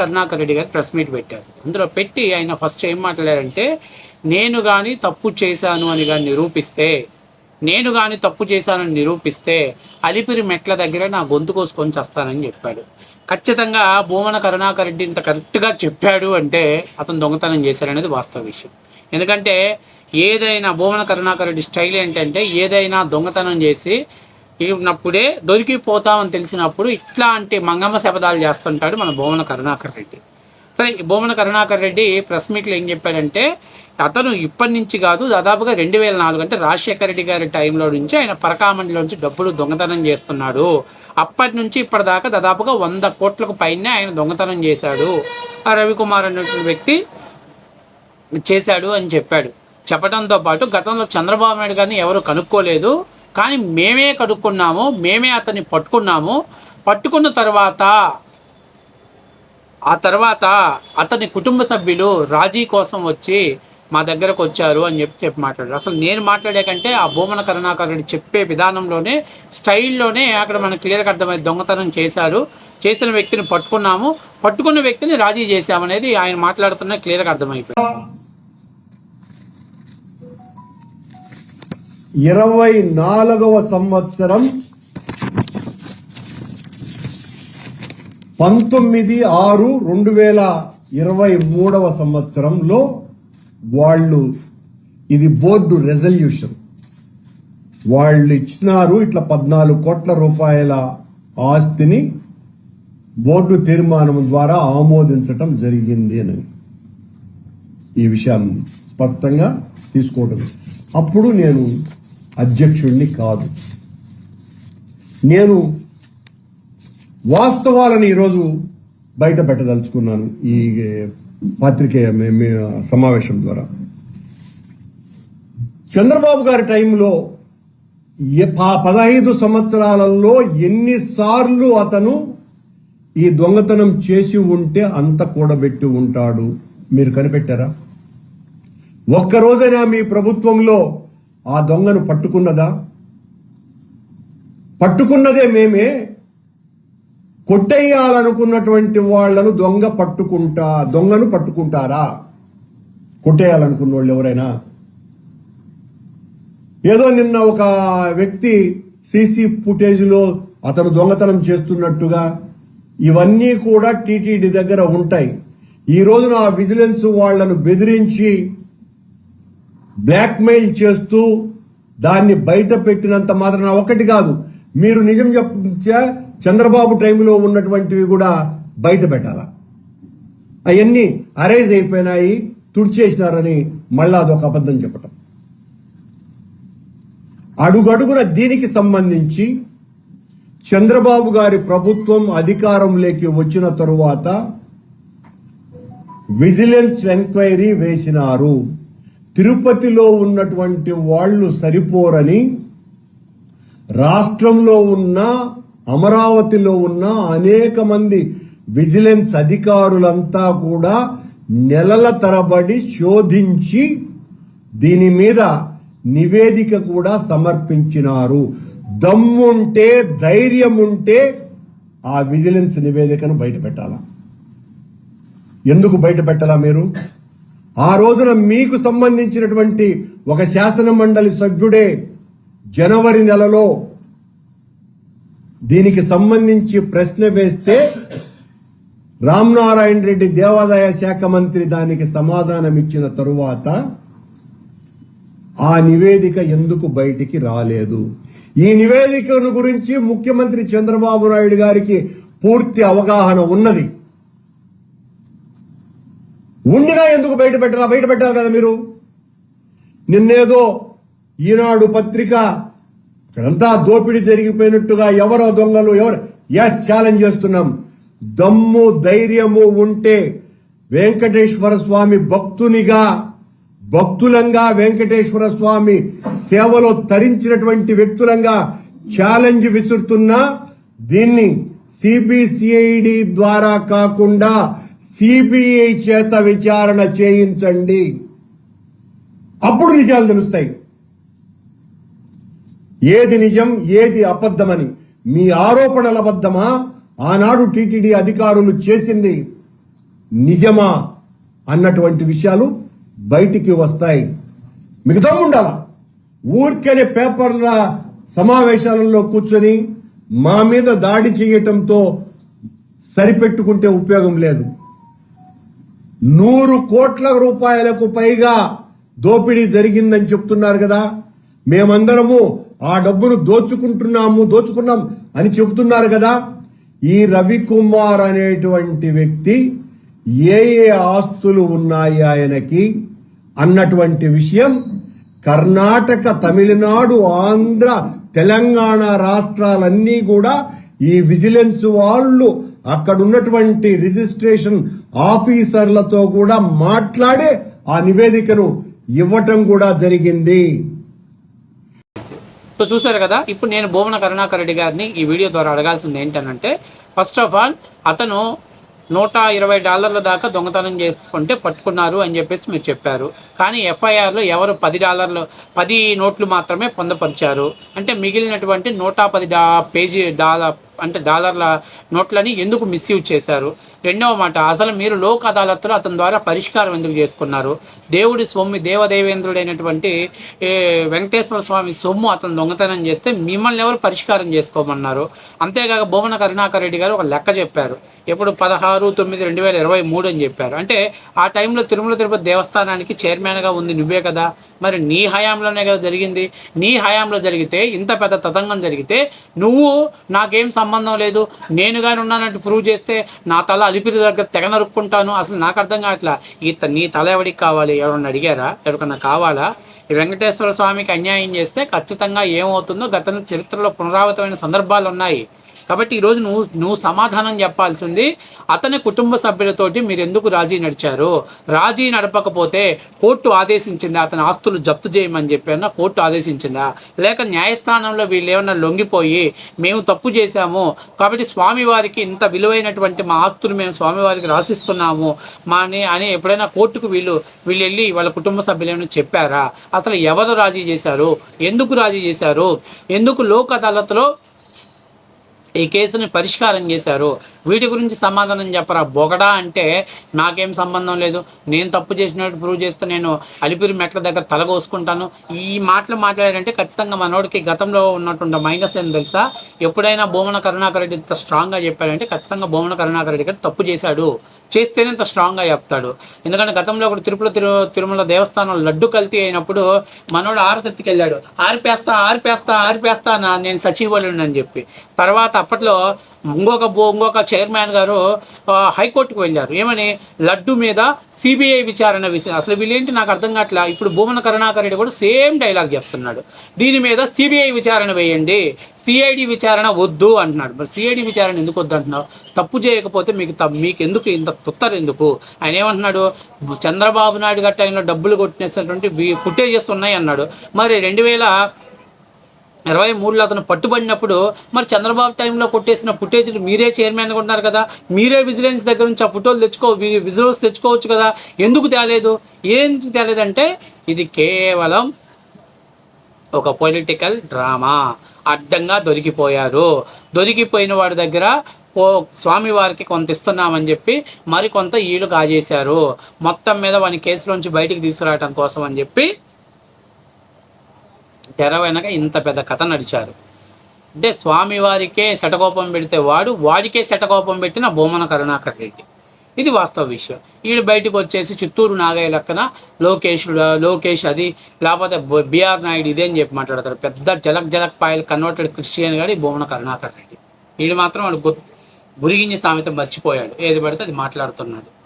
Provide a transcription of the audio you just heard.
కరుణాకర్ రెడ్డి గారు press meet పెట్టారు. అందులో పెట్టి ఆయన ఫస్ట్ ఏం మాట్లాడారంటే నేను కానీ తప్పు చేశాను అని కానీ నిరూపిస్తే నేను కానీ తప్పు చేశానని నిరూపిస్తే అలిపిరి మెట్ల దగ్గర నా గొంతు కోసుకొని చేస్తానని చెప్పాడు. ఖచ్చితంగా భూమన కరుణాకర్ రెడ్డి ఇంత కరెక్ట్గా చెప్పాడు అంటే అతను దొంగతనం చేశారనేది వాస్తవ విషయం. ఎందుకంటే ఏదైనా భూమన కరుణాకర్ రెడ్డి స్టైల్ ఏంటంటే ఏదైనా దొంగతనం చేసి ఉన్నప్పుడే దొరికిపోతామని తెలిసినప్పుడు ఇట్లాంటి మంగమ్మ శపథాలు చేస్తుంటాడు మన భూమన కరుణాకర్ రెడ్డి. సరే ఈ భూమన కరుణాకర్ రెడ్డి ప్రెస్ మీట్లో ఏం చెప్పాడంటే అతను ఇప్పటి నుంచి కాదు దాదాపుగా రెండు వేల నాలుగు అంటే రాజశేఖర రెడ్డి గారి టైంలో నుంచి ఆయన పరకామండిలో నుంచి డబ్బులు దొంగతనం చేస్తున్నాడు. అప్పటి నుంచి ఇప్పటిదాకా దాదాపుగా వంద కోట్లకు పైనే ఆయన దొంగతనం చేశాడు. ఆ రవికుమార్ అనేటువంటి వ్యక్తి చేశాడు అని చెప్పాడు. చెప్పడంతో పాటు గతంలో చంద్రబాబు నాయుడు గారిని ఎవరు కనుక్కోలేదు. కానీ మేమే కనుక్కున్నాము మేమే అతన్ని పట్టుకున్నాము. పట్టుకున్న తర్వాత ఆ తర్వాత అతని కుటుంబ సభ్యులు రాజీ కోసం వచ్చి మా దగ్గరకు వచ్చారు అని చెప్పి చెప్పి మాట్లాడారు. అసలు నేను మాట్లాడే కంటే ఆ భూమన కరుణాకరుడు చెప్పే విధానంలోనే స్టైల్లోనే అక్కడ మనకు క్లియర్గా అర్థమయ్యే దొంగతనం చేశారు. చేసిన వ్యక్తిని పట్టుకున్నాము. పట్టుకున్న వ్యక్తిని రాజీ చేశామనేది ఆయన మాట్లాడుతున్న క్లియర్గా అర్థమైపోయింది. ఇరవై నాలుగవ సంవత్సరం పంతొమ్మిది ఆరు రెండు వేల ఇరవై మూడవ సంవత్సరంలో వాళ్ళు ఇది బోర్డు రెజల్యూషన్. వాళ్ళు ఇచ్చినారు ఇట్లా పద్నాలుగు కోట్ల రూపాయల ఆస్తిని బోర్డు తీర్మానం ద్వారా ఆమోదించటం జరిగింది అని. ఈ విషయాన్ని స్పష్టంగా తీసుకోవటం. అప్పుడు నేను అధ్యక్షుడిని కాదు. నేను వాస్తవాలను ఈరోజు బయట పెట్టదలుచుకున్నాను ఈ పాత్రికేయ సమావేశం ద్వారా. చంద్రబాబు గారి టైంలో పదహైదు సంవత్సరాలలో ఎన్నిసార్లు అతను ఈ దొంగతనం చేసి ఉంటే అంత కూడబెట్టి ఉంటాడు. మీరు కనిపెట్టారా? ఒక్కరోజైనా మీ ప్రభుత్వంలో ఆ దొంగను పట్టుకున్నదా? పట్టుకున్నదే మేమే. కొట్టేయాలనుకున్నటువంటి వాళ్ళను దొంగ పట్టుకుంటా దొంగను పట్టుకుంటారా? కొట్టేయాలనుకున్న వాళ్ళు ఎవరైనా? ఏదో నిన్న ఒక వ్యక్తి సీసీ ఫుటేజ్లో అతను దొంగతనం చేస్తున్నట్టుగా ఇవన్నీ కూడా టీటీడీ దగ్గర ఉంటాయి. ఈ రోజున ఆ విజిలెన్స్ వాళ్ళను బెదిరించి బ్లాక్మెయిల్ చేస్తూ దాన్ని బయట పెట్టినంత మాత్రం ఒకటి కాదు. మీరు నిజం చెప్తే చంద్రబాబు టైంలో ఉన్నటువంటివి కూడా బయట పెట్టాలా? అవన్నీ అరేజ్ అయిపోయినాయి తుడిచేసినారని మళ్ళా అదొక అబద్ధం చెప్పటం. అడుగడుగున దీనికి సంబంధించి చంద్రబాబు గారి ప్రభుత్వం అధికారంలోకి వచ్చిన తరువాత విజిలెన్స్ ఎంక్వైరీ వేసినారు. తిరుపతిలో ఉన్నటువంటి వాళ్ళు సరిపోరని రాష్ట్రంలో ఉన్న అమరావతిలో ఉన్న అనేక మంది విజిలెన్స్ అధికారులంతా కూడా నెలల తరబడి శోధించి దీని మీద నివేదిక కూడా సమర్పించినారు. దమ్ముంటే ధైర్యం ఉంటే ఆ విజిలెన్స్ నివేదికను బయట పెట్టాలా ఎందుకు బయట పెట్టాలా మీరు? ఆ రోజున మీకు సంబంధించినటువంటి ఒక శాసన మండలి సభ్యుడే జనవరి నెలలో దీనికి సంబంధించి ప్రశ్న వేస్తే రామ్నారాయణ రెడ్డి దేవాదాయ శాఖ మంత్రి దానికి సమాధానం ఇచ్చిన తరువాత ఆ నివేదిక ఎందుకు బయటికి రాలేదు? ఈ నివేదికను గురించి ముఖ్యమంత్రి చంద్రబాబు నాయుడు గారికి పూర్తి అవగాహన ఉన్నది. ఉండినా ఎందుకు బయట పెట్టాలా బయట పెట్టాలి కదా మీరు. నిన్నేదో ఈనాడు పత్రిక ఇక్కడంతా దోపిడీ జరిగిపోయినట్టుగా ఎవరో దొంగలు ఎవరు ఎస్ ఛాలెంజ్ చేస్తున్నాం. దమ్ము ధైర్యము ఉంటే వెంకటేశ్వర స్వామి భక్తునిగా భక్తులంగా వెంకటేశ్వర స్వామి సేవలో తరించినటువంటి వ్యక్తులంగా ఛాలెంజ్ విసురుతున్నా దీన్ని సిబిసిఐడి ద్వారా కాకుండా సిబిఐ చేత విచారణ చేయించండి. అప్పుడు నిజాలు తెలుస్తాయి. ఏది నిజం ఏది అబద్ధమని. మీ ఆరోపణల అబద్ధమా? ఆనాడు టీటీడీ అధికారులు చేసింది నిజమా అన్నటువంటి విషయాలు బయటికి వస్తాయి. మిగతా ఉండాల? ఊరికనే పేపర్ల సమావేశాలలో కూర్చొని మా మీద దాడి చేయటంతో సరిపెట్టుకుంటే ఉపయోగం లేదు. నూరు కోట్ల రూపాయలకు పైగా దోపిడీ జరిగిందని చెప్తున్నారు కదా. మేమందరము ఆ డబ్బును దోచుకుంటున్నాము దోచుకున్నాం అని చెబుతున్నారు కదా. ఈ రవికుమార్ అనేటువంటి వ్యక్తి ఏ ఏ ఆస్తులు ఉన్నాయి ఆయనకి అన్నటువంటి విషయం కర్ణాటక తమిళనాడు ఆంధ్ర తెలంగాణ రాష్ట్రాలన్నీ కూడా ఈ విజిలెన్స్ వాళ్ళు అక్కడ ఉన్నటువంటి రిజిస్ట్రేషన్ ఆఫీసర్లతో కూడా మాట్లాడే ఆ నివేదికను ఇవ్వటం కూడా జరిగింది. సో చూశారు కదా ఇప్పుడు నేను భువన కరుణాకర్ రెడ్డి గారిని ఈ వీడియో ద్వారా అడగాల్సింది ఏంటనంటే ఫస్ట్ ఆఫ్ ఆల్ అతను నూట ఇరవై డాలర్ల దాకా దొంగతనం చేసుకుంటే పట్టుకున్నారు అని చెప్పేసి మీరు చెప్పారు. కానీ ఎఫ్ఐఆర్లో ఎవరు పది డాలర్లు పది నోట్లు మాత్రమే పొందపరిచారు. అంటే మిగిలినటువంటి నూట పది డా పేజీ డాలర్ అంటే డాలర్ల నోట్లని ఎందుకు మిస్యూజ్ చేశారు? రెండవ మాట అసలు మీరు లోక్ అదాలత్లో అతని ద్వారా పరిష్కారం ఎందుకు చేసుకున్నారు? దేవుడి సొమ్ము దేవదేవేంద్రుడైనటువంటి వెంకటేశ్వర స్వామి సొమ్ము అతను దొంగతనం చేస్తే మిమ్మల్ని ఎవరు పరిష్కారం చేసుకోమన్నారు? అంతేకాక భువన కరుణాకర్ రెడ్డి గారు ఒక లెక్క చెప్పారు. ఎప్పుడు పదహారు తొమ్మిది రెండు వేల ఇరవై మూడు అని చెప్పారు. అంటే ఆ టైంలో తిరుమల తిరుపతి దేవస్థానానికి చైర్మన్గా ఉంది నువ్వే కదా. మరి నీ హయాంలోనే కదా జరిగింది. నీ హయాంలో జరిగితే ఇంత పెద్ద తతంగం జరిగితే నువ్వు నాకేం సంబంధం లేదు. నేను కానీ ఉన్నానంటే ప్రూవ్ చేస్తే నా తల అలిపిరి దగ్గర తెగ నరుక్కుంటాను. అసలు నాకు అర్థం కావట్లా? ఈ త- నీ తల ఎవరికి కావాలి? ఎవరన్నా అడిగారా? ఎవరికన్నా కావాలా? వెంకటేశ్వర స్వామికి అన్యాయం చేస్తే ఖచ్చితంగా ఏమవుతుందో గతంలో చరిత్రలో పునరావృతమైన సందర్భాలు ఉన్నాయి కాబట్టి ఈరోజు నువ్వు నువ్వు సమాధానం చెప్పాల్సింది అతని కుటుంబ సభ్యులతోటి మీరు ఎందుకు రాజీ నడిచారు? రాజీ నడపకపోతే కోర్టు ఆదేశించిందా? అతని ఆస్తులు జప్తు చేయమని చెప్పాను? కోర్టు ఆదేశించిందా? లేక న్యాయస్థానంలో వీళ్ళు ఏమన్నా లొంగిపోయి మేము తప్పు చేశాము కాబట్టి స్వామివారికి ఇంత విలువైనటువంటి మా ఆస్తులు మేము స్వామివారికి రాసిస్తున్నాము మా అని అని ఎప్పుడైనా కోర్టుకు వీళ్ళు వీళ్ళు వెళ్ళి వాళ్ళ కుటుంబ సభ్యులు ఏమైనా చెప్పారా? అసలు ఎవరు రాజీ చేశారు? ఎందుకు రాజీ చేశారు? ఎందుకు లోక్ అదాలత్లో ఈ కేసుని పరిష్కారం చేశారు. వీటి గురించి సమాధానం చెప్పరా? బొగడా అంటే నాకేం సంబంధం లేదు. నేను తప్పు చేసినట్టు ప్రూవ్ చేస్తే నేను అలిపిరి మెట్ల దగ్గర తలగోసుకుంటాను ఈ మాటలు మాట్లాడారంటే ఖచ్చితంగా మనోడికి గతంలో ఉన్నటువంటి మైనస్ ఏం తెలుసా? ఎప్పుడైనా భూమన కరుణాకర్ రెడ్డి ఇంత స్ట్రాంగ్గా చెప్పాడంటే ఖచ్చితంగా భూమన కరుణాకర్ రెడ్డి గారు తప్పు చేశాడు. చేస్తేనే ఇంత స్ట్రాంగ్గా చెప్తాడు. ఎందుకంటే గతంలో ఒకటి తిరుపతి తిరు తిరుమల దేవస్థానం లడ్డు కల్తీ అయినప్పుడు మనోడు ఆరతెత్తికెళ్ళాడు. ఆరిపేస్తా ఆరిపేస్తా ఆరిపేస్తా నేను సచివాలయం అని చెప్పి. తర్వాత అప్పట్లో ఇంకొక బో- ఇంకొక చైర్మన్ గారు హైకోర్టుకు వెళ్ళారు. ఏమని? లడ్డు మీద సిబిఐ విచారణ విషయం అసలు వీళ్ళేంటి నాకు అర్థం కావట్లా ఇప్పుడు భూమన కరుణాకర్ రెడ్డి కూడా సేమ్ డైలాగ్ చెప్తున్నాడు. దీని మీద సిబిఐ విచారణ వేయండి. సిఐడి విచారణ వద్దు అంటున్నాడు. మరి సిఐడి విచారణ ఎందుకు వద్దు అంటున్నావు? తప్పు చేయకపోతే మీకు మీకు ఎందుకు ఇంత తుత్తరు ఎందుకు? ఆయన ఏమంటున్నాడు? చంద్రబాబు నాయుడు గట్ట ఆయన డబ్బులు కొట్టినటువంటి ఫుటేజెస్ ఉన్నాయి అన్నాడు. మరి రెండు వేల ఇరవై మూడులో అతను పట్టుబడినప్పుడు మరి చంద్రబాబు టైంలో కొట్టేసిన ఫుటేజ్లు మీరే చైర్మన్గా ఉన్నారు కదా. మీరే విజిలెన్స్ దగ్గర నుంచి ఆ ఫోటోలు తెచ్చుకో వి- తెచ్చుకోవచ్చు కదా. ఎందుకు తేలేదు? ఎందుకు తేలేదంటే ఇది కేవలం ఒక పొలిటికల్ డ్రామా అడ్డంగా దొరికిపోయారు. దొరికిపోయిన వాడి దగ్గర ఓ స్వామివారికి కొంత ఇస్తున్నామని చెప్పి మరికొంత ఈళ్ళు కాజేశారు. మొత్తం మీద వాని కేసులోంచి బయటికి తీసుకురావటం కోసం అని చెప్పి తెర వెనక ఇంత పెద్ద కథ నడిచారు. అంటే స్వామివారికే శటకోపం పెడితే వాడు వాడికే శటకోపం పెట్టిన భూమన కరుణాకర్ రెడ్డి. ఇది వాస్తవ విషయం. ఈడు బయటకు వచ్చేసి చిత్తూరు నాగయ్య లెక్కన లోకేష్ లోకేష్ అది లేకపోతే బిఆర్ నాయుడు ఇదే అని చెప్పి మాట్లాడతారు. పెద్ద జలక్ జలక్ పాయలు కన్వర్టెడ్ క్రిస్టియన్ గాడి భూమన కరుణాకర్ రెడ్డి. వీడు మాత్రం వాడు గు- గురిగింజ సామెత మర్చిపోయాడు. ఏది పడితే అది మాట్లాడుతున్నాడు.